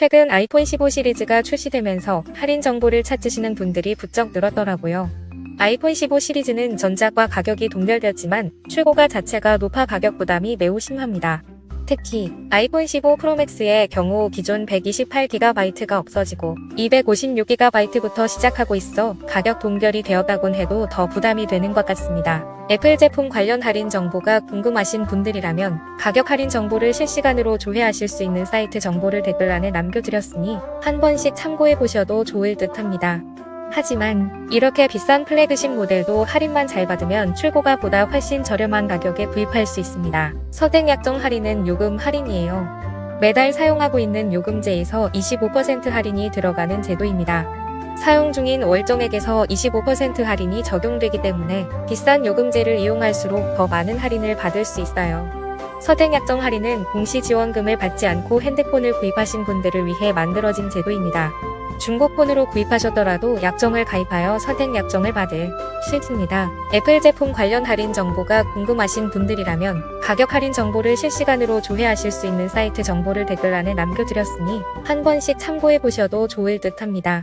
최근 아이폰 15 시리즈가 출시되면서 할인 정보를 찾으시는 분들이 부쩍 늘었더라고요. 아이폰 15 시리즈는 전작과 가격이 동결되었지만 출고가 자체가 높아 가격 부담이 매우 심합니다. 특히 아이폰 15 프로맥스의 경우 기존 128GB가 없어지고 256GB부터 시작하고 있어 가격 동결이 되었다곤 해도 더 부담이 되는 것 같습니다. 애플 제품 관련 할인 정보가 궁금하신 분들이라면 가격 할인 정보를 실시간으로 조회하실 수 있는 사이트 정보를 댓글란에 남겨드렸으니 한 번씩 참고해 보셔도 좋을 듯 합니다. 하지만 이렇게 비싼 플래그십 모델도 할인만 잘 받으면 출고가 보다 훨씬 저렴한 가격에 구입할 수 있습니다. 서택 약정 할인은 요금 할인이에요. 매달 사용하고 있는 요금제에서 25% 할인이 들어가는 제도입니다. 사용 중인 월정액에서 25% 할인이 적용되기 때문에 비싼 요금제를 이용할수록 더 많은 할인을 받을 수 있어요. 서택 약정 할인은 공시 지원금을 받지 않고 핸드폰을 구입하신 분들을 위해 만들어진 제도입니다. 중고폰으로 구입하셨더라도 약정을 가입하여 선택 약정을 받을 수 있습니다. 애플 제품 관련 할인 정보가 궁금하신 분들이라면 가격 할인 정보를 실시간으로 조회하실 수 있는 사이트 정보를 댓글란에 남겨드렸으니 한 번씩 참고해 보셔도 좋을 듯 합니다.